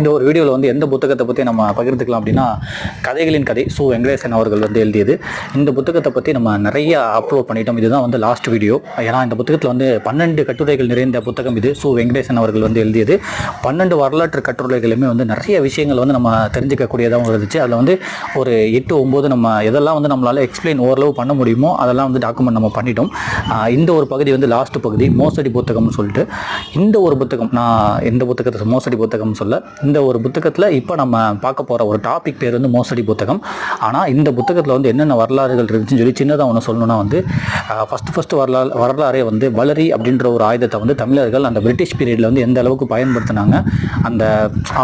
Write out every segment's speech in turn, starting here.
இந்த ஒரு வீடியோவில் வந்து எந்த புத்தகத்தை பற்றி நம்ம பகிர்ந்துக்கலாம் அப்படின்னா கதைகளின் கதை. சு வெங்கடேசன் அவர்கள் வந்து எழுதியது. இந்த புத்தகத்தை பற்றி நம்ம நிறைய அப்லோட் பண்ணிட்டோம். இதுதான் வந்து லாஸ்ட் வீடியோ ஏன்னா இந்த புத்தகத்தில் வந்து பன்னெண்டு கட்டுரைகள் நிறைந்த புத்தகம் இது. சு வெங்கடேசன் அவர்கள் வந்து எழுதியது. பன்னெண்டு வரலாற்று கட்டுரைகளுமே வந்து நிறைய விஷயங்கள் வந்து நம்ம தெரிஞ்சுக்கக்கூடியதாகவும் இருந்துச்சு. அதில் வந்து ஒரு எட்டு ஒம்பது நம்ம எதெல்லாம் வந்து நம்மளால் எக்ஸ்பிளைன் ஓரளவு பண்ண முடியுமோ அதெல்லாம் வந்து டாக்குமெண்ட் நம்ம பண்ணிட்டோம். இந்த ஒரு பகுதி வந்து லாஸ்ட் பகுதி மோசடி புத்தகம்னு சொல்லிட்டு. இந்த ஒரு புத்தகம் நான் இந்த புத்தகத்தை மோசடி புத்தகம்னு சொல்ல இந்த ஒரு புத்தகத்தில் இப்போ நம்ம பார்க்க போகிற ஒரு டாபிக் பேர் வந்து மோசடி புத்தகம். ஆனால் இந்த புத்தகத்தில் வந்து என்னென்ன வரலாறுகள் இருந்துச்சுன்னு சொல்லி சின்னதாக ஒன்று சொல்லணும்னா வந்து ஃபஸ்ட்டு ஃபஸ்ட்டு வரலாறு வரலாறே வந்து வளரி அப்படின்ற ஒரு ஆயுதத்தை வந்து தமிழர்கள் அந்த பிரிட்டிஷ் பீரியடில் வந்து எந்த அளவுக்கு பயன்படுத்தினாங்க. அந்த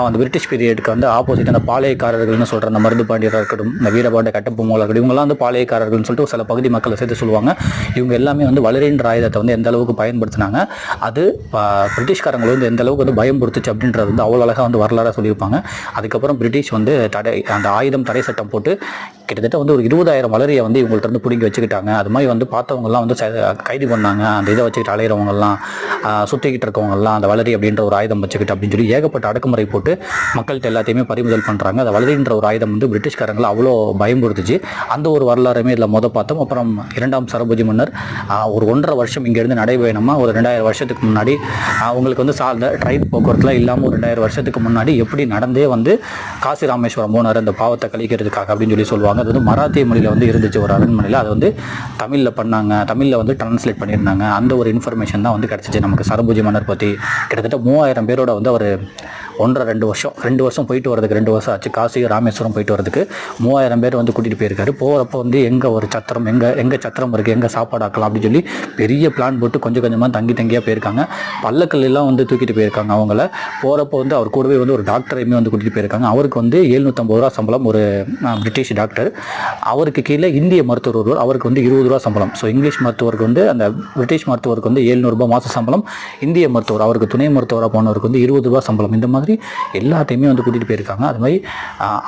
அந்த பிரிட்டிஷ் பீரியடுக்கு வந்து ஆப்போசிட் அந்த பாளையக்காரர்கள்னு சொல்கிற அந்த மருது பாண்டியராக இருக்கட்டும் இந்த வீரபாண்ட கட்டப்பொம்மலாக இருக்கட்டும் இவங்கெல்லாம் வந்து பாளையக்காரர்கள்னு சொல்லிட்டு சில பகுதி மக்களை சேர்த்து சொல்லுவாங்க. இவங்க எல்லாமே வந்து வளரின்ற ஆயுதத்தை வந்து எந்த அளவுக்கு பயன்படுத்தினாங்க அது பிரிட்டிஷ்காரங்களை வந்து எந்த அளவுக்கு வந்து பயம்படுத்துச்சு அப்படின்றது வந்து அவ்வளோ அழகாக வந்து கிளாராக சொல்லியிருப்பாங்க. அதுக்கப்புறம் பிரிட்டிஷ் வந்து தடை அந்த ஆயுதம் தடை சட்டம் போட்டு கிட்டத்தட்ட வந்து ஒரு இருபதாயிரம் வளரியை வந்து இவங்கள்ட்ட இருந்து பிடிங்கி வச்சுக்கிட்டாங்க. அது மாதிரி வந்து பார்த்தவங்கலாம் வந்து கைது பண்ணாங்க. அந்த இதை வச்சுக்கிட்டு அலையிறவங்கெல்லாம் சுற்றிக்கிட்டு இருக்கவங்கெல்லாம் அந்த வளரி அப்படின்ற ஒரு ஆயுதம் வச்சுக்கிட்டு அப்படின்னு சொல்லி ஏகப்பட்ட அடக்குமுறை போட்டு மக்கள்கிட்ட எல்லாத்தையுமே பறிமுதல் பண்ணுறாங்க அந்த வளரின்ற ஒரு ஆயுதம் வந்து பிரிட்டிஷ்காரங்களை அவ்வளோ பயம்படுத்துச்சு அந்த ஒரு வரலாறுமே இதில் மொதல் பார்த்தோம். அப்புறம் இரண்டாம் சரபோஜி மன்னர் ஒரு ஒன்றரை வருஷம் இங்கேருந்து நடைபயணமாக ஒரு ரெண்டாயிரம் வருஷத்துக்கு முன்னாடி அவங்களுக்கு வந்து சார்ந்த ட்ரெயின் போக்குவரத்துலாம் இல்லாமல் ஒரு ரெண்டாயிரம் வருஷத்துக்கு முன்னாடி எப்படி நடந்தே வந்து காசி ராமேஸ்வரம் போனார் அந்த பாவத்தை கழிக்கிறதுக்காக அப்படின்னு சொல்லி சொல்லுவாங்க. அது வந்து மராத்திய மொழியில் வந்து இருந்துச்சு ஒரு அரண்மனையில். அதை வந்து தமிழில் பண்ணாங்க. தமிழில் வந்து ட்ரான்ஸ்லேட் பண்ணியிருந்தாங்க. அந்த ஒரு இன்ஃபர்மேஷன் தான் வந்து கிடச்சிச்சு நமக்கு. சரபூஜி மன்னர் பற்றி கிட்டத்தட்ட மூவாயிரம் பேரோட வந்து அவர் ஒன்றரை ரெண்டு வருஷம். ரெண்டு வருஷம் போயிட்டு வரதுக்கு ரெண்டு வருஷம் ஆச்சு. காசி ராமேஸ்வரம் போயிட்டு வரதுக்கு மூவாயிரம் பேர் வந்து கூட்டிகிட்டு போயிருக்காரு. போகிறப்போ வந்து எங்கே ஒரு சத்திரம் எங்கே எங்கே சத்திரம் இருக்குது எங்கே சாப்பாடு ஆக்கலாம் அப்படின்னு சொல்லி பெரிய பிளான் போட்டு கொஞ்சம் கொஞ்சமாக தங்கி தங்கியாக போயிருக்காங்க. பல்லக்கல்லாம் வந்து தூக்கிட்டு போயிருக்காங்க அவங்கள. போகிறப்போ வந்து அவர் கூடவே வந்து ஒரு டாக்டரையுமே வந்து கூட்டிகிட்டு போயிருக்காங்க. அவருக்கு வந்து ஏழ்நூற்றம்பது ரூபா சம்பளம் ஒரு பிரிட்டிஷ் டாக்டர் அவருக்கு கீழே இந்திய மருத்துவர் ஒருவர் அவருக்கு வந்து இருபது ரூபா சம்பளம். ஸோ இங்கிலீஷ் மருத்துவருக்கு வந்து அந்த பிரிட்டிஷ் மருத்துவருக்கு வந்து ஏழ்நூறுபா மாத சம்பளம். இந்திய மருத்துவர் அவருக்கு துணை மருத்துவராக போனவருக்கு வந்து இருபது ரூபா சம்பளம். இந்த மாதிரி எல்லாத்தையுமே வந்து கூட்டிகிட்டு போயிருக்காங்க. அது மாதிரி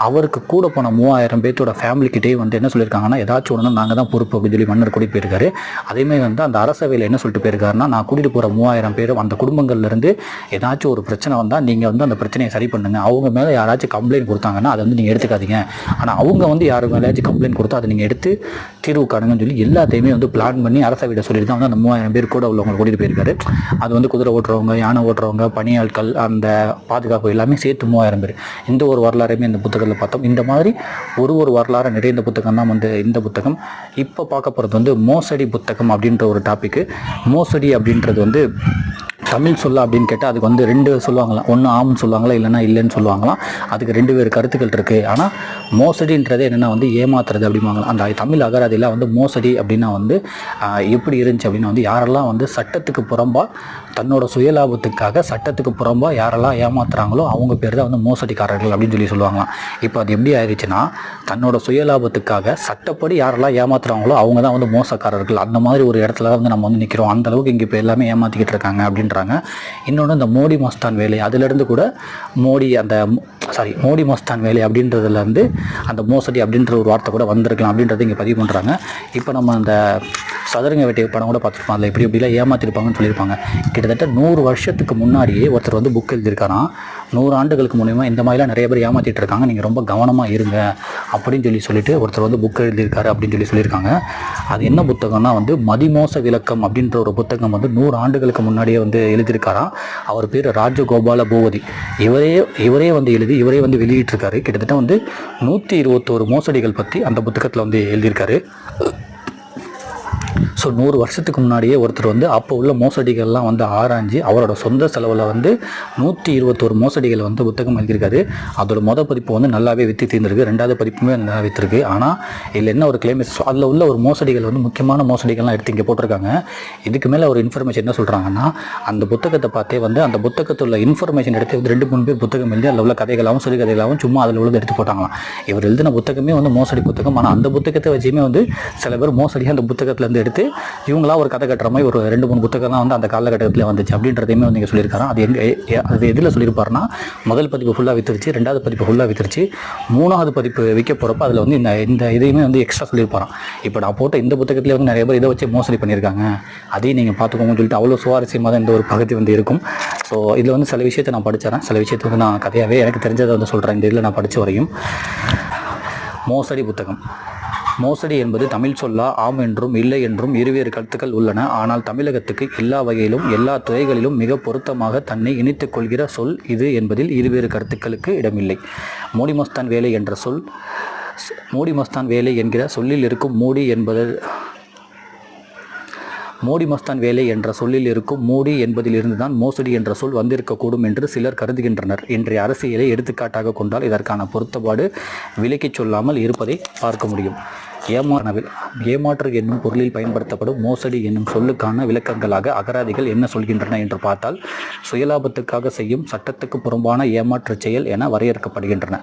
அவருக்கு கூட போன மூவாயிரம் பேர்த்தோட ஃபேமிலிக்கிட்டே வந்து என்ன சொல்லியிருக்காங்கன்னா ஏதாச்சும் ஒன்று நாங்கள் தான் பொறுப்பு அப்படின்னு சொல்லி மன்னர் கூட்டிட்டு போயிருக்காரு. அதேமாதிரி வந்து அந்த அரசவையில் என்ன சொல்லிட்டு போயிருக்காருன்னா நான் கூட்டிகிட்டு போகிற மூவாயிரம் பேரும் அந்த குடும்பங்கள்லேருந்து ஏதாச்சும் ஒரு பிரச்சனை வந்தால் நீங்கள் வந்து அந்த பிரச்சனையை சரி பண்ணுங்க. அவங்க மேலே யாராச்சும் கம்ப்ளைண்ட் கொடுத்தாங்கன்னா அதை வந்து நீங்கள் எடுத்துக்காதீங்க. ஆனால் அவங்க வந்து யார் மேலேயாச்சும் கம்ப்ளைண்ட் கொடுத்தா அதை நீங்கள் எடுத்து தீர்வு காணுங்கன்னு சொல்லி எல்லாத்தையுமே வந்து பிளான் பண்ணி அரசவையிட சொல்லிட்டு தான் வந்து அந்த மூவாயிரம் பேர் கூட உள்ளவங்க கூட்டிகிட்டு போயிருக்காரு. அது வந்து குதிரை ஓட்டுறவங்க யானை ஓட்டுறவங்க பணியாட்கள் அந்த பாதுகாப்பு எல்லாமே சேர்த்து மூவாயிரம் பேர். இந்த ஒரு வரலாறுமே இந்த புத்தகத்தில் பார்த்தோம். இந்த மாதிரி ஒரு ஒரு வரலாறு நிறைந்த புத்தகம் தான் வந்து இந்த புத்தகம். இப்போ பார்க்க போகிறது வந்து மோசடி புத்தகம் அப்படின்ற ஒரு டாப்பிக்கு மோசடி அப்படின்றது வந்து தமிழ் சொல்ல அப்படின்னு கேட்டால் அதுக்கு வந்து ரெண்டு சொல்லுவாங்களாம். ஒன்று ஆம்னு சொல்லுவாங்களா இல்லைன்னா இல்லைன்னு சொல்லுவாங்களாம். அதுக்கு ரெண்டு பேர் கருத்துக்கள் இருக்குது ஆனால் மோசடின்றது என்னென்னா வந்து ஏமாத்துறது அப்படிம்பாங்களாம். அந்த தமிழ் அகராதியில் வந்து மோசடி அப்படின்னா வந்து எப்படி இருந்துச்சு அப்படின்னா வந்து யாரெல்லாம் வந்து சட்டத்துக்கு புறம்பாக தன்னோட சுயலாபத்துக்காக சட்டத்துக்கு புறம்பாக யாரெல்லாம் ஏமாத்துறாங்களோ அவங்க பேர் தான் வந்து மோசடிக்காரர்கள் அப்படின்னு சொல்லி சொல்லுவாங்களாம். இப்போ அது எப்படி ஆயிடுச்சுன்னா தன்னோட சுயலாபத்துக்காக சட்டப்படி யாரெல்லாம் ஏமாத்துறாங்களோ அவங்க தான் வந்து மோசக்காரர்கள். அந்த மாதிரி ஒரு இடத்துல தான் வந்து நம்ம வந்து நிற்கிறோம் அந்த அளவுக்கு இங்கே இப்போ எல்லாமே ஏமாற்றிக்கிட்டு இருக்காங்க அப்படின்றாங்க. இன்னொன்று இந்த மோடி மஸ்தான் வேலை. அதுலேருந்து கூட மோடி அந்த சாரி மோடி மஸ்தான் வேலை அப்படின்றதுலேருந்து அந்த மோசடி அப்படின்ற ஒரு வார்த்தை கூட வந்திருக்கலாம் அப்படின்றத இங்கே பதிவு பண்ணுறாங்க இப்போ நம்ம அந்த சதுரங்க வேட்டை படம் கூட பார்த்துருப்போம். அதில் எப்படி எப்படிலாம் ஏமாத்திருப்பாங்கன்னு சொல்லியிருப்பாங்க. கிட்ட கிட்டத்தட்ட நூறு வருஷத்துக்கு முன்னாடியே ஒருத்தர் வந்து புக் எழுதியிருக்காராம். நூறு ஆண்டுகளுக்கு மூலிமா இந்த மாதிரிலாம் நிறைய பேர் ஏமாற்றிட்டு இருக்காங்க. நீங்கள் ரொம்ப கவனமாக இருங்க அப்படின்னு சொல்லி சொல்லிட்டு ஒருத்தர் வந்து புக் எழுதியிருக்காரு அப்படின்னு சொல்லி சொல்லியிருக்காங்க. அது என்ன புத்தகம்னா வந்து மதிமோச விளக்கம் அப்படின்ற ஒரு புத்தகம் வந்து நூறு ஆண்டுகளுக்கு முன்னாடியே வந்து எழுதியிருக்காராம். அவர் பேர் ராஜகோபால பூபதி. இவரே இவரே வந்து எழுதி இவரே வந்து வெளியிட்டிருக்காரு. கிட்டத்தட்ட வந்து நூற்றி இருபத்தோரு மோசடிகள் பற்றி அந்த புத்தகத்தில் வந்து எழுதியிருக்காரு. ஸோ நூறு வருஷத்துக்கு முன்னாடியே ஒருத்தர் வந்து அப்போ உள்ள மோசடிகள்லாம் வந்து ஆராய்ஞ்சு அவரோட சொந்த செலவில் வந்து நூற்றி இருபத்தோரு மோசடிகள் வந்து புத்தகம் எழுதியிருக்காரு. அதோட மொதல் பதிப்பு வந்து நல்லாவே விற்று தீர்ந்திருக்கு. ரெண்டாவது பதிப்புமே நல்லா விற்றுருக்கு ஆனால் இதில் என்ன ஒரு கிளைமேஸ் அதில் உள்ள ஒரு மோசடிகள் வந்து முக்கியமான மோசடிகள்லாம் எடுத்து இங்கே போட்டிருக்காங்க. இதுக்கு மேலே ஒரு இன்ஃபர்மேஷன் என்ன சொல்கிறாங்கன்னா அந்த புத்தகத்தை பார்த்தே வந்து அந்த புத்தகத்தில் உள்ள இன்ஃபர்மேஷன் எடுத்து வந்து ரெண்டு மூணு பேர் புத்தகம் எழுதி அதில் உள்ள கதைகளாகவும் சிறுகதைகளாகவும் சும்மா அதில் உள்ளது எடுத்து போட்டாங்களாம். இவர் எழுதின புத்தகமே வந்து மோசடி புத்தகம். ஆனால் அந்த புத்தகத்தை வச்சுமே வந்து சில பேர் மோசடியாக அந்த புத்தகத்துலேருந்து எடுத்து இவங்களா ஒரு கதை கட்டுற மாதிரி ஒரு ரெண்டு மூணு புத்தகம் தான் வந்து அந்த காலகட்டத்தில் வந்துச்சு. அப்படின்றதையுமே வந்து இங்கே சொல்லியிருக்காரு. அது எங்கே அது எதில் சொல்லியிருப்பாருன்னா முதல் பதிப்பு ஃபுல்லாக வித்துருச்சு ரெண்டாவது பதிப்பு ஃபுல்லாக வித்துருச்சு. மூணாவது பதிப்பு விற்க போகிறப்ப அதில் வந்து இந்த இந்த இதையுமே வந்து எக்ஸ்ட்ரா சொல்லியிருப்பாராம். இப்போ நான் போட்ட இந்த புத்தகத்தில் வந்து நிறைய பேர் இதை வச்சு மோசடி பண்ணியிருக்காங்க. அதையும் நீங்கள் பார்த்துக்கோங்கன்னு சொல்லிட்டு அவ்வளோ சுவாரஸ்யமாக தான் இந்த ஒரு பகுதி வந்து இருக்கும். ஸோ இதில் வந்து சில விஷயத்தை நான் படித்தேன் சில விஷயத்தை வந்து நான் கதையாகவே எனக்கு தெரிஞ்சதை வந்து சொல்கிறேன் இந்த இதில் நான் படித்த வரையும். மோசடி புத்தகம். மோசடி என்பது தமிழ் சொல்லா ஆம் என்றும் இல்லை என்றும் இருவேறு கருத்துக்கள் உள்ளன. ஆனால் தமிழகத்துக்கு எல்லா வகையிலும் எல்லா துறைகளிலும் மிக பொருத்தமாக தன்னை இணைத்துக் கொள்கிற சொல் இது என்பதில் இருவேறு கருத்துக்களுக்கு இடமில்லை. மோடி மஸ்தான் வேலை என்ற சொல் மோடி மஸ்தான் வேலை என்கிற சொல்லில் இருக்கும் மூடி என்பது மோடி மஸ்தான் வேலை என்ற சொல்லில் இருக்கும் மோடி என்பதிலிருந்து தான் மோசடி என்ற சொல் வந்திருக்கக்கூடும் என்று சிலர் கருதுகின்றனர். இன்றைய அரசியலை எடுத்துக்காட்டாக கொண்டால் இதற்கான பொருத்தப்பாடு விலக்கிச் சொல்லாமல் இருப்பதை பார்க்க முடியும். ஏமாறவில் ஏமாற்று என்னும் பொருளில் பயன்படுத்தப்படும் மோசடி என்னும் சொல்லுக்கான விளக்கங்களாக அகராதிகள் என்ன சொல்கின்றன என்று பார்த்தால் சுயலாபத்துக்காக செய்யும் சட்டத்துக்கு புறம்பான ஏமாற்றுச் செயல் என வரையறுக்கப்படுகின்றன.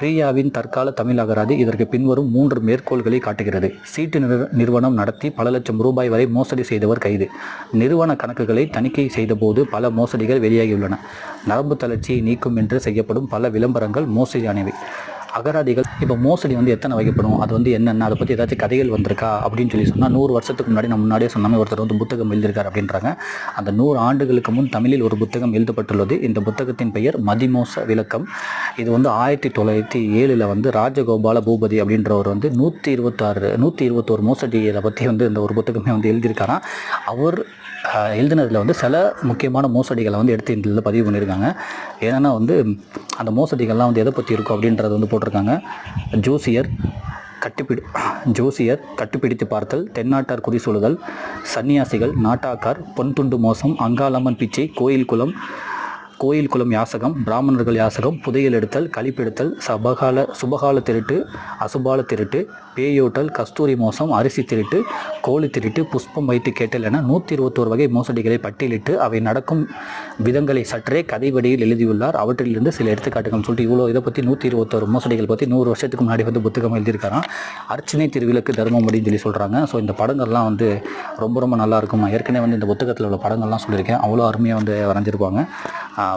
கிரியாவின் தற்கால தமிழ் அகராதி இதற்கு பின்வரும் மூன்று மேற்கோள்களை காட்டுகிறது. சீட்டு நிறுவனம் நடத்தி பல லட்சம் ரூபாய் வரை மோசடி செய்தவர் கைது. நிறுவன கணக்குகளை தணிக்கை செய்தபோது பல மோசடிகள் வெளியாகியுள்ளன. நரம்பு தளர்ச்சியை நீக்கும் என்று செய்யப்படும் பல விளம்பரங்கள் மோசடியானவை அகராதிகள் இப்போ மோசடி வந்து எத்தனை வகைப்படும் அது வந்து என்னென்ன அதை பற்றி ஏதாச்சும் கதைகள் வந்திருக்கா அப்படின்னு சொல்லி சொன்னால் நூறு வருஷத்துக்கு முன்னாடி நம்ம முன்னாடியே சொன்னாமே ஒருத்தர் வந்து புத்தகம் எழுதியிருக்கார் அப்படின்றாங்க. அந்த நூறு ஆண்டுகளுக்கு முன் தமிழில் ஒரு புத்தகம் எழுதப்பட்டுள்ளது. இந்த புத்தகத்தின் பெயர் மதிமோச விளக்கம். இது வந்து ஆயிரத்தி தொள்ளாயிரத்தி ஏழில் வந்து ராஜகோபால பூபதி அப்படின்றவர் வந்து நூற்றி இருபத்தாறு நூற்றி இருபத்தோரு மோசடியை பற்றி வந்து இந்த ஒரு புத்தகமே வந்து எழுதியிருக்காராம். அவர் எழுதினதில் வந்து சில முக்கியமான மோசடிகளை வந்து எடுத்து இந்த பதிவு பண்ணியிருக்காங்க. ஏன்னா வந்து அந்த மோசடிகள்லாம் வந்து எதை பற்றி இருக்கும் அப்படின்றத வந்து போட்டிருக்காங்க. ஜோசியர் கட்டுப்பிடி ஜோசியர் கட்டுப்பிடித்து பார்த்தல் தென்னாட்டார் குறி சொல்லுதல் சன்னியாசிகள் நாட்டாக்கார் பொன் துண்டு மோசம் அங்காளம்மன் பிச்சை கோயில் குளம் கோயில் குளம் யாசகம் பிராமணர்கள் யாசகம் புதையல் எடுத்தல் கழிப்பெடுத்தல் சபகால சுபகால திருட்டு அசுபால திருட்டு பேயோட்டல் கஸ்தூரி மோசம் அரிசி திருட்டு கோழி திருட்டு புஷ்பம் வைத்து கேட்டல் என நூற்றி இருபத்தோரு வகை மோசடிகளை பட்டியலிட்டு அவை நடக்கும் விதங்களை சற்றே கதைவடியில் எழுதியுள்ளார். அவற்றிலிருந்து சில எடுத்துக்காட்டுகள் சொல்லிட்டு இவ்வளோ இதை பற்றி நூற்றி இருபத்தோரு மோசடிகள் பற்றி நூறு வருஷத்துக்கு முன்னாடி வந்து புத்தகம் எழுதியிருக்காராம். அர்ச்சனை திருவிளக்கு தர்மம் அப்படின்னு சொல்லி சொல்கிறாங்க ஸோ இந்த படங்கள்லாம் வந்து ரொம்ப ரொம்ப நல்லா இருக்கும் ஏற்கனவே வந்து இந்த புத்தகத்தில் உள்ள படங்கள்லாம் சொல்லியிருக்கேன். அவ்வளோ அருமையாக வந்து வரைஞ்சிருப்பாங்க.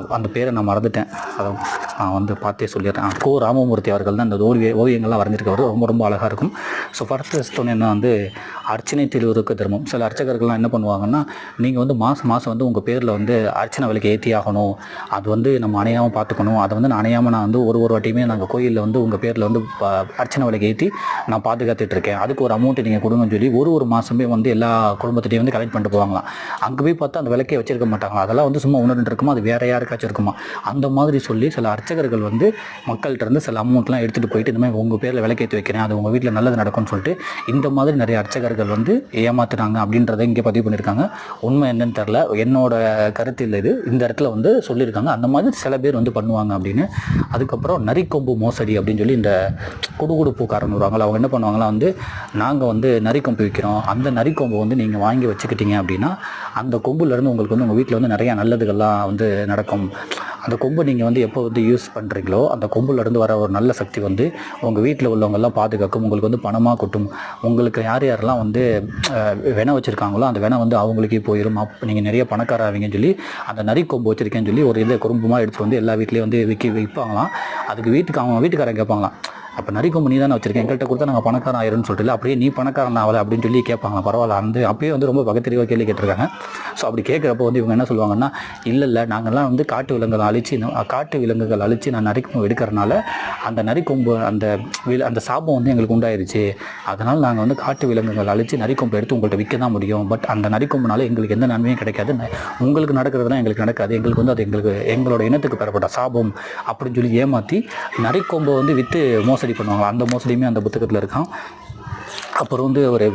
அந்த பேரை நான் மறந்துட்டேன். அதை நான் வந்து பார்த்தே சொல்லிடுறேன். கோ ராமமூர்த்தி அவர்கள் தான் இந்த ஓவிய ஓவியங்கள்லாம் வரைஞ்சிருக்கவர். ரொம்ப ரொம்ப அழகாக இருக்கும். ஸோ ஃபர்ஸ்ட் என்ன வந்து அர்ச்சனை திருவுருக்கு தர்மம். சில அர்ச்சகர்கள்லாம் என்ன பண்ணுவாங்கன்னா நீங்கள் வந்து மாதம் மாதம் வந்து உங்கள் பேரில் வந்து அர்ச்சனை விலைக்கு ஏற்றி ஆகணும். அது வந்து நம்ம அணையாமல் பார்த்துக்கணும். அதை வந்து நான் அணையாமல் நான் வந்து ஒரு ஒரு வாட்டியுமே நாங்கள் கோயிலில் வந்து உங்கள் பேரில் வந்து ப- அர்ச்சனை விலைக்கு ஏற்றி நான் பாதுகாத்துட்டு இருக்கேன். அதுக்கு ஒரு அமௌண்ட்டு நீங்கள் கொடுங்கன்னு சொல்லி ஒரு ஒரு மாதமே வந்து எல்லா குடும்பத்திட்டையும் வந்து கலெக்ட் பண்ணிட்டு போவாங்களாம். அங்கே போய் பார்த்தா அந்த விளக்கே வச்சிருக்க மாட்டாங்க அதெல்லாம் வந்து சும்மா ஒன்று ரெண்டு அது வேறையா யாருக்காச்சும் இருக்குமா? அந்த மாதிரி சொல்லி சில அர்ச்சகர்கள் வந்து மக்கள்கிட்ட இருந்து சில அமௌண்ட்லாம் எடுத்துகிட்டு போயிட்டு இந்த மாதிரி உங்கள் பேரில் விளக்கேற்றி வைக்கிறேன் அது உங்கள் வீட்டில் நல்லது நடக்கும்னு சொல்லிட்டு இந்த மாதிரி நிறைய அர்ச்சகர்கள் வந்து ஏமாத்துறாங்க அப்படின்றத இங்கே பதிவு பண்ணியிருக்காங்க. உண்மை என்னன்னு தெரில என்னோட கருத்து இல்லை இது. இந்த இடத்துல வந்து சொல்லியிருக்காங்க. அந்த மாதிரி சில பேர் வந்து பண்ணுவாங்க அப்படின்னு. அதுக்கப்புறம் நரிக்கொம்பு மோசடி அப்படின்னு சொல்லி இந்த குடுகுடுப்புக்காரன் வருவாங்களா அவங்க என்ன பண்ணுவாங்களா வந்து நாங்கள் வந்து நரிக்கொம்பு விற்கிறோம் அந்த நரிக்கொம்பு வந்து நீங்கள் வாங்கி வச்சுக்கிட்டீங்க அப்படின்னா அந்த கொம்புலேருந்து உங்களுக்கு வந்து உங்கள் வீட்டில் வந்து நிறையா நல்லதுகள்லாம் வந்து நடக்கும். அந்த கொம்பு நீங்கள் வந்து எப்போ வந்து யூஸ் பண்ணுறீங்களோ அந்த கொம்புலேருந்து வர ஒரு நல்ல சக்தி வந்து உங்கள் வீட்டில் உள்ளவங்கெல்லாம் பாதுகாக்கும். உங்களுக்கு வந்து பணமாக கொட்டும். உங்களுக்கு யார் யாரெல்லாம் வந்து அஹ், வெனை வச்சுருக்காங்களோ அந்த வெனை வந்து அவங்களுக்கே போயிடும் அப் நீங்கள் நிறைய பணக்கார ஆவீங்கன்னு சொல்லி அந்த நரி கொம்பு வச்சுருக்கேன்னு சொல்லி ஒரு இதை குறும்புமாக எடுத்து வந்து எல்லா வீட்லேயும் வந்து விற்கி விற்பாங்களாம் அதுக்கு வீட்டுக்கு அவங்க வீட்டுக்காரங்க கேட்பாங்களாம் அப்போ நரிக்கொம்பு நீ தானே வச்சிருக்கேன் எங்கள்கிட்ட கொடுத்தா நாங்கள் பணக்காரன் ஆயிரும்னு சொல்லிட்டு அப்படியே நீ பணக்காரன் ஆகலை அப்படின்னு சொல்லி கேட்பாங்க. பரவாயில்ல அந்த அப்பயே வந்து ரொம்ப பகத்தறிவாக கேள்வி கேட்டிருக்காங்க. ஸோ அப்படி கேட்குறப்ப வந்து இவங்க என்ன சொல்லுவாங்கன்னா இல்லை இல்லை நாங்கள்லாம் வந்து காட்டு விலங்குகள் அழிச்சு காட்டு விலங்குகள் அழிச்சு நான் நரிக்கொம்பு எடுக்கிறனால அந்த நரிக்கொம்பு அந்த வில் அந்த சாபம் வந்து எங்களுக்கு உண்டாயிருச்சு. அதனால் நாங்கள் வந்து காட்டு விலங்குகள் அழிச்சு நரிக்கொம்பு எடுத்து உங்கள்கிட்ட விற்க தான் முடியும். பட் அந்த நரிக்கொம்புனால எங்களுக்கு எந்த நன்மையும் கிடைக்காது. உங்களுக்கு நடக்கிறதுலாம் எங்களுக்கு நடக்காது. எங்களுக்கு வந்து அது எங்களுக்கு எங்களோட இனத்துக்கு பெறப்பட்ட சாபம் அப்படின்னு சொல்லி ஏமாற்றி நரிக்கொம்பை வந்து விற்று மோசடி பண்ணுவாங்க அந்த மோசடியுமே அந்த புத்தகத்தில் இருக்கான். அப்புறம் வந்து ஒரு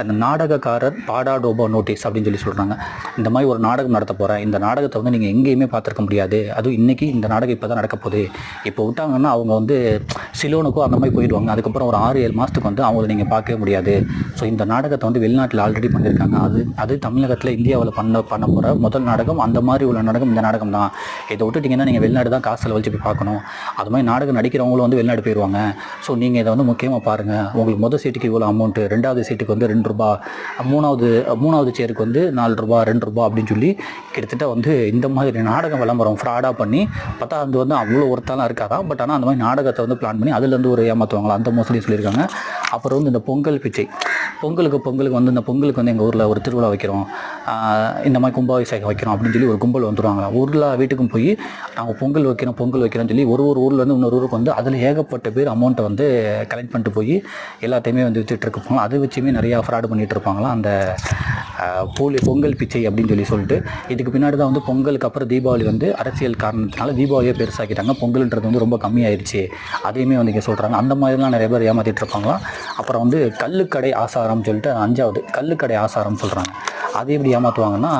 அந்த நாடகக்காரர் பாடாடோபோ நோட்டீஸ் அப்படின்னு சொல்லி சொல்கிறாங்க இந்த மாதிரி ஒரு நாடகம் நடத்த போகிறேன் இந்த நாடகத்தை வந்து நீங்கள் எங்கேயுமே பார்த்துருக்க முடியாது. அதுவும் இன்றைக்கி இந்த நாடகம் இப்போ தான் நடக்க போகுது. இப்போ விட்டாங்கன்னா அவங்க வந்து சிலோனுக்கோ அந்த மாதிரி போயிடுவாங்க. அதுக்கப்புறம் ஒரு ஆறு ஏழு மாதத்துக்கு வந்து அவங்கள நீங்கள் பார்க்கவே முடியாது. ஸோ இந்த நாடகத்தை வந்து வெளிநாட்டில் ஆல்ரெடி பண்ணியிருக்காங்க. அது அது தமிழகத்தில் இந்தியாவில் பண்ண பண்ண போகிற முதல் நாடகம் அந்த மாதிரி உள்ள நாடகம் இந்த நாடகம் தான். இதை விட்டுட்டிங்கன்னா நீங்கள் வெளிநாடு தான் காசு செலவழிச்சு போய் பார்க்கணும். அது மாதிரி நாடகம் நடிக்கிறவங்களும் வந்து வெளிநாடு போயிடுவாங்க ஸோ நீங்கள் இதை வந்து முக்கியமாக பாருங்கள் உங்களுக்கு முதல் சீட்டுக்கு இவ்வளோ அமௌண்ட்டு ரெண்டாவது சீட்டுக்கு வந்து ரெண்டு ரெண்டு ரூபா மூணாவது மூணாவது சேருக்கு வந்து நாலு ரூபா ரெண்டு ரூபா அப்படின்னு சொல்லி கிட்டத்தட்ட வந்து இந்த மாதிரி நாடகம் விளம்பரம் ஃப்ராடாக பண்ணி பார்த்தா அது வந்து அவ்வளோ ஒருத்தாலாம் இருக்காதான் பட் ஆனால் அந்த மாதிரி நாடகத்தை வந்து பிளான் பண்ணி அதுலேருந்து ஒரு ஏமாற்றுவாங்களா அந்த மோசடி சொல்லியிருக்காங்க. அப்புறம் வந்து இந்த பொங்கல் பிச்சை. பொங்கலுக்கு பொங்கலுக்கு வந்து இந்த பொங்கலுக்கு வந்து எங்கள் ஊரில் ஒரு திருவிழா வைக்கிறோம். இந்த மாதிரி கும்பாபிஷேகம் வைக்கிறோம் அப்படின்னு சொல்லி ஒரு கும்பல் வந்துடுவாங்க ஊரில் வீட்டுக்கும் போய் நாங்கள் பொங்கல் வைக்கிறோம் பொங்கல் வைக்கிறோம்னு சொல்லி ஒரு ஒரு ஊர்லேருந்து இன்னொரு ஊருக்கு வந்து அதில் ஏகப்பட்ட பேர் அமௌண்ட்டை வந்து கலெக்ட் பண்ணிட்டு போய் எல்லாத்தையுமே வந்து வித்துட்டு இருப்பாங்க அதை வச்சுமே நிறையா ஃப்ராடு பண்ணிகிட்டு இருப்பாங்களாம் அந்த போலி பொங்கல் பிச்சை அப்படின்னு சொல்லி சொல்லிட்டு இதுக்கு பின்னாடி தான் வந்து பொங்கலுக்கு அப்புறம் தீபாவளி வந்து அரசியல் காரணத்தினால தீபாவளியை பெருசாக்கிட்டாங்க. பொங்கல்ன்றது வந்து ரொம்ப கம்மியாயிருச்சு. அதையுமே வந்து இங்கே சொல்கிறாங்க அந்த மாதிரிலாம் நிறைய பேர் ஏமாற்றிட்டு இருப்பாங்களாம் அப்புறம் வந்து கல்லுக்கடை ஆசாரம் சொல்லிட்டு அஞ்சாவது கல்லுக்கடை ஆசாரம் சொல்கிறாங்க அது எப்படி ஏமாற்றுவாங்கன்னா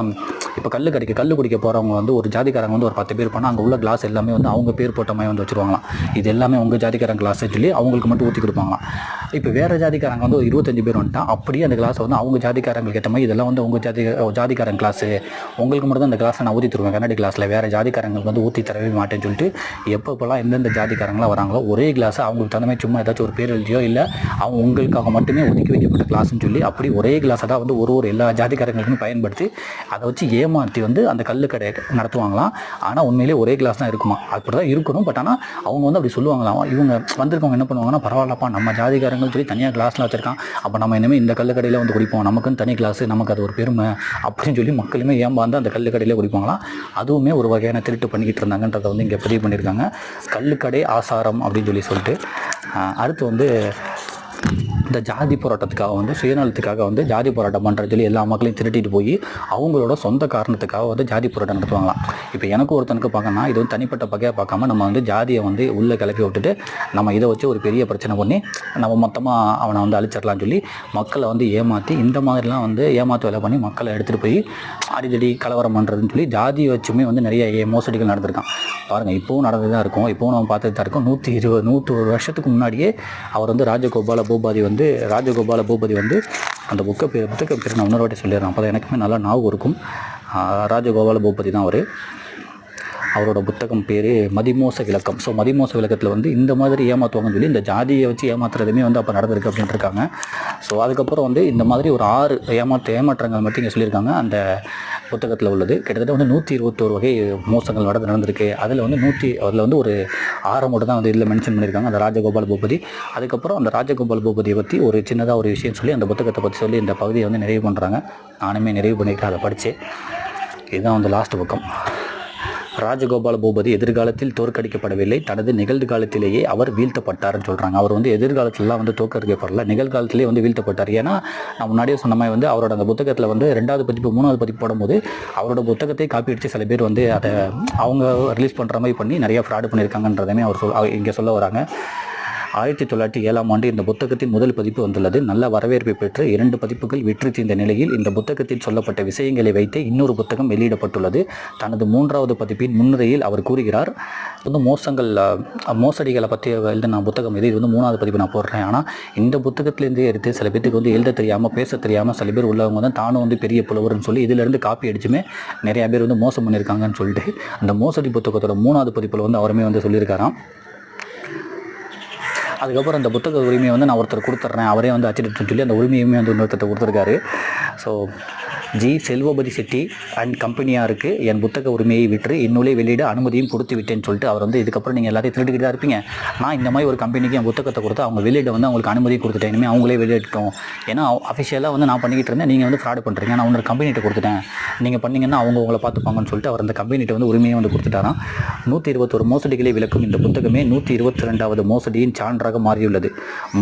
இப்போ கல்லு கடைக்கு கல் குடிக்க போகிறவங்க வந்து ஒரு ஜாதிக்காரங்க வந்து ஒரு பத்து பேர் போனால் அங்கே உள்ள கிளாஸ் எல்லாமே வந்து அவங்க பேர் போட்ட மாதிரி வந்து வச்சுருவாங்களாம். இது எல்லாமே உங்கள் ஜாதிக்காரங்க கிளாஸ் சொல்லி அவங்களுக்கு மட்டும் ஊற்றி கொடுப்பாங்களாம். இப்போ வேறு ஜாதிக்காரங்க வந்து ஒரு இருபத்தஞ்சு பேர் வந்துட்டா அப்படியே அந்த கிளாஸை வந்து அவங்க ஜாதிக்காரங்களுக்கு ஏற்ற மாதிரி இதெல்லாம் வந்து உங்கள் ஜாதி ஜாதிக்காரங்க கிளாஸு உங்களுக்கு மட்டும் தான் அந்த கிளாஸை நான் ஊற்றி தருவேன். கண்ணாடி கிளாஸில் வேறு ஜாதிக்காரங்களுக்கு வந்து ஊற்றி தரவே மாட்டேன்னு சொல்லிட்டு எப்பப்போலாம் எந்தெந்த ஜாதிக்காரங்களாம் வராங்களோ ஒரே கிளாஸை அவங்களுக்கு தகுந்த மாதிரி சும்மா ஏதாச்சும் ஒரு பேர் எழுதியோ இல்லை அவங்க உங்களுக்காக மட்டுமே ஒதுக்கி வைக்கப்பட்ட கிளாஸ்ன்னு சொல்லி அப்படி ஒரே கிளாஸை தான் வந்து ஒரு ஒரு எல்லா ஜாதிக்காரங்களுக்கும் பயன்படுத்தி அதை வச்சு ஏ ஏமாற்றி வந்து அந்த கல் கடையை நடத்துவாங்களாம். ஆனால் உண்மையிலே ஒரே கிளாஸ் தான் இருக்குமா? அப்படி தான் இருக்கணும். பட் ஆனால் அவங்க வந்து அப்படி சொல்லுவாங்களாம். இவங்க வந்திருக்கவங்க என்ன பண்ணுவாங்கன்னா பரவாயில்லப்பா நம்ம ஜாதிகாரங்கள் சொல்லி தனியாக கிளாஸ்லாம் வச்சிருக்கான். அப்போ நம்ம இனிமேல் இந்த கல் கடையில் வந்து குடிப்போம். நமக்குன்னு தனி கிளாஸ் நமக்கு அது ஒரு பெருமை அப்படின்னு சொல்லி மக்களுமே ஏமாந்து அந்த கல் கடையில் குடிப்பாங்களாம். அதுவுமே ஒரு வகையான திருட்டு பண்ணிக்கிட்டு இருந்தாங்கன்றதை வந்து இங்கே பதிவு பண்ணியிருக்காங்க. கல்லுக்கடை ஆசாரம் அப்படின்னு சொல்லி சொல்லிட்டு அடுத்து வந்து இந்த ஜாதி போராட்டத்துக்காக வந்து சுயநலத்துக்காக வந்து ஜாதி போராட்டம் பண்ணுறது சொல்லி எல்லா மக்களையும் திருட்டிட்டு போய் அவங்களோட சொந்த காரணத்துக்காக வந்து ஜாதி போராட்டம் நடத்துவாங்களாம். இப்போ எனக்கு ஒருத்தனுக்கு பார்க்கணும்னா இது வந்து தனிப்பட்ட பகையாக பார்க்காம நம்ம வந்து ஜாதியை வந்து உள்ளே கிளப்பி விட்டுட்டு நம்ம இதை வச்சு ஒரு பெரிய பிரச்சனை பண்ணி நம்ம மொத்தமாக அவனை வந்து அழிச்சிடலாம்னு சொல்லி மக்களை வந்து ஏமாற்றி இந்த மாதிரிலாம் வந்து ஏமாத்து வேலை பண்ணி மக்களை எடுத்துகிட்டு போய் அடிதடி கலவரம் பண்ணுறதுன்னு சொல்லி ஜாதியை வச்சுமே வந்து நிறைய மோசடிகள் நடந்திருக்கான். பாருங்கள் இப்போவும் நடந்து தான் இருக்கும். இப்போவும் நம்ம பார்த்துட்டு தான் இருக்கோம். நூற்றி இருபது நூற்று வருஷத்துக்கு முன்னாடியே அவர் வந்து ராஜகோபால பூபாதி வந்து ராஜகோபால பூபதி வந்து அந்த புக்கை பேர் புத்தக பேர் நான் இன்னொரு வாட்டி சொல்லிடுறேன். அப்போ எனக்குமே நல்லா ஞாபகம் இருக்கும். ராஜகோபால பூபதி தான் அவர். அவரோட புத்தகம் பேர் மதிமோச விளக்கம். ஸோ மதிமோச விளக்கத்தில் வந்து இந்த மாதிரி ஏமாற்றுவாங்கன்னு சொல்லி இந்த ஜாதியை வச்சு ஏமாத்துறதுமே வந்து அப்போ நடந்திருக்கு அப்படின்ட்டு இருக்காங்க. ஸோ அதுக்கப்புறம் வந்து இந்த மாதிரி ஒரு ஆறு ஏமாற்ற ஏமாற்றங்கள் மட்டும் இங்கே சொல்லியிருக்காங்க. அந்த புத்தகத்தில் உள்ளது. கிட்டத்தட்ட வந்து நூற்றி இருபத்தோரு வகை மோசங்கள் நடந்து நடந்திருக்கு. அதில் வந்து நூற்றி அதில் வந்து ஒரு ஆறு மட்டும் தான் வந்து இதில் மென்ஷன் பண்ணியிருக்காங்க. அந்த ராஜகோபால் பூபதி. அதுக்கப்புறம் அந்த ராஜகோபால் பூபதியை பற்றி ஒரு சின்னதாக ஒரு விஷயம் சொல்லி அந்த புத்தகத்தை பற்றி சொல்லி இந்த பகுதியை வந்து நிறைவு பண்ணுறாங்க நானுமே நிறைவு பண்ணியிருக்கேன். அதை படித்து இதுதான் வந்து லாஸ்ட் பக்கம். ராஜகோபால பூபதி எதிர்காலத்தில் தோற்கடிக்கப்படவில்லை. தனது நிகழ்காலத்திலேயே அவர் வீழ்த்தப்பட்டார்னு சொல்கிறாங்க அவர் வந்து எதிர்காலத்திலலாம் வந்து தோற்கடிக்கப்படல நிகழ்காலத்திலேயே வந்து வீழ்த்தப்பட்டார். ஏன்னா நான் முன்னாடியே சொன்ன மாதிரி வந்து அவரோட அந்த புத்தகத்தில் வந்து ரெண்டாவது பதிப்பு மூணாவது பதிப்பு போடும்போது அவரோட புத்தகத்தை காப்பி அடித்து சில பேர் வந்து அதை அவங்க ரிலீஸ் பண்ணுற மாதிரி பண்ணி நிறையா ஃப்ராடு பண்ணியிருக்காங்கன்றதையுமே அவர் சொல் இங்கே சொல்ல வராங்க. ஆயிரத்தி தொள்ளாயிரத்தி ஏழாம் ஆண்டு இந்த புத்தகத்தின் முதல் பதிப்பு வந்துள்ளது. நல்ல வரவேற்பை பெற்று இரண்டு பதிப்புகள் வெற்றி தீர்ந்த நிலையில் இந்த புத்தகத்தில் சொல்லப்பட்ட விஷயங்களை வைத்து இன்னொரு புத்தகம் வெளியிடப்பட்டுள்ளது. தனது மூன்றாவது பதிப்பின் முன்னுரையில் அவர் கூறுகிறார் வந்து மோசங்கள் மோசடிகளை பற்றி எழுதின புத்தகம் இது இது வந்து மூணாவது பதிப்பு நான் போடுறேன். ஆனால் இந்த புத்தகத்திலேருந்தே எடுத்து சில பேத்துக்கு வந்து எழுத தெரியாமல் பேச தெரியாமல் சில பேர் உள்ளவங்க வந்து தானும் வந்து பெரிய புலவர்னு சொல்லி இதிலிருந்து காப்பி அடிச்சுமே நிறையா பேர் வந்து மோசம் பண்ணியிருக்காங்கன்னு சொல்லிட்டு அந்த மோசடி புத்தகத்தோட மூணாவது பதிப்பில் வந்து அவருமே வந்து சொல்லியிருக்காராம். அதுக்கப்புறம் அந்த புத்தக உரிமையை வந்து நான் ஒருத்தர் கொடுத்துட்றேன். அவரே வந்து அச்சிட்டுன்னு சொல்லி அந்த உரிமையுமே வந்து இன்னொருத்தர் கொடுத்துருக்காரு. So G Selvapathi Chetty and கம்பெனியாருக்கு என் புத்தக உரிமையை விற்று இந்நூலை வெளியிட அனுமதியும் கொடுத்து விட்டேன்னு சொல்லிட்டு அவர் வந்து இதுக்கப்புறம் நீங்கள் எல்லாத்தையும் திருட்டுக்கிட்டு தான் இருப்பீங்க. நான் இந்த மாதிரி ஒரு கம்பெனிக்கு என் புத்தகத்தை கொடுத்து அவங்க வெளியிட வந்து அவங்களுக்கு அனுமதி கொடுத்துட்டேன். இனிமேல் அவங்களே வெளியிட்டோம் ஏன்னா அஃபிஷியலாக வந்து நான் பண்ணிக்கிட்டு இருந்தேன். நீங்கள் வந்து ஃப்ராட் பண்ணுறீங்க நான் உன்னோட கம்பெனிகிட்ட கொடுத்துட்டேன். நீங்கள் பண்ணிங்கன்னா அவங்க உங்களை பார்த்துப்பாங்கன்னு சொல்லிட்டு அவர் அந்த கம்பெனிகிட்ட வந்து உரிமையை வந்து கொடுத்துட்டாராம். நூற்றி இருபத்தொரு மோசடிகளை விளக்கும் இந்த புத்தகமே நூற்றி இருபத்தி ரெண்டாவது மோசடியின் சான்றாக மாறியுள்ளது.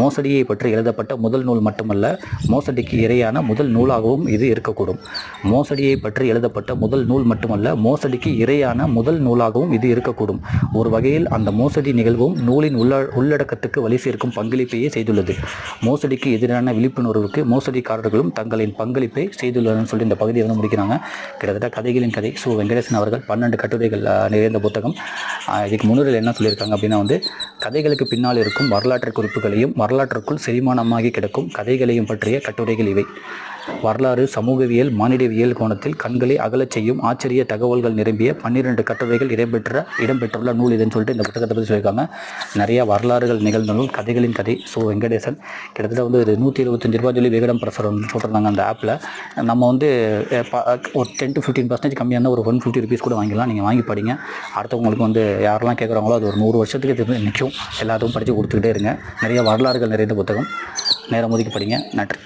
மோசடியை பற்றி எழுதப்பட்ட முதல் நூல் மட்டுமல்ல மோசடிக்கு இரையான முதல் நூலாகவும் இது இருக்கக்கூடும். மோசடியை பற்றி எழுதப்பட்ட முதல் நூல் மட்டுமல்ல மோசடிக்கு இரையான முதல் நூலாகவும் இது இருக்கக்கூடும். ஒரு வகையில் அந்த மோசடி நிகழ்வும் நூலின் உள்ள உள்ளடக்கத்துக்கு வழி சேர்க்கும் பங்களிப்பையே செய்துள்ளது. மோசடிக்கு எதிரான விழிப்புணர்வுக்கு மோசடிக்காரர்களும் தங்களின் பங்களிப்பை செய்துள்ளனர் சொல்லி இந்த பகுதியை வந்து முடிக்கிறாங்க. கிட்டத்தட்ட கதைகளின் கதை. சு. வெங்கடேசன் அவர்கள் பன்னெண்டு கட்டுரைகள் நிறைந்த புத்தகம். இதுக்கு முன்னுரையில் என்ன சொல்லியிருக்காங்க அப்படின்னா வந்து கதைகளுக்கு பின்னால் இருக்கும் வரலாற்று குறிப்புகளையும் வரலாற்றுக்குள் செரிமானமாகி கிடக்கும் கதைகளையும் பற்றிய கட்டுரைகள் இவை. வரலாறு சமூகவியல் மானிடவியல் கோணத்தில் கண்களை அகலச் செய்யும் ஆச்சரிய தகவல்கள் நிரம்பிய பன்னிரெண்டு கட்டுரைகள் இடம்பெற்ற இடம்பெற்றுள்ள நூல் இதுன்னு சொல்லிட்டு இந்த புத்தகத்தை பற்றி சொல்லியிருக்காங்க. நிறைய வரலாறுகள் நிகழ்ந்த நூல் கதைகளின் கதை. ஸோ வெங்கடேசன் கிட்டத்தட்ட வந்து ஒரு நூற்றி இருபத்தஞ்சு ரூபா சொல்லி விகடம் பிரசரம் சொல்கிறாங்க போட்டிருந்தாங்க அந்த ஆப்பில் நம்ம வந்து ப- ஒரு டென் டு ஃபிஃப்டீன் பர்சன்டேஜ் கம்மியான ஒரு ஒன் ஃபிஃப்டி ருபீஸ் கூட வாங்கிக்கலாம் நீங்கள் வாங்கி படிங்க. அடுத்தவங்களுக்கு வந்து யாரெல்லாம் கேட்குறாங்களோ அது ஒரு நூறு வருஷத்துக்கு திரும்ப நிற்கும் எல்லாத்துக்கும் படித்து கொடுத்துக்கிட்டே இருங்க. நிறைய வரலாறுகள் நிறைந்த புத்தகம். நேரம் ஒதுக்கி படிங்க. நன்றி.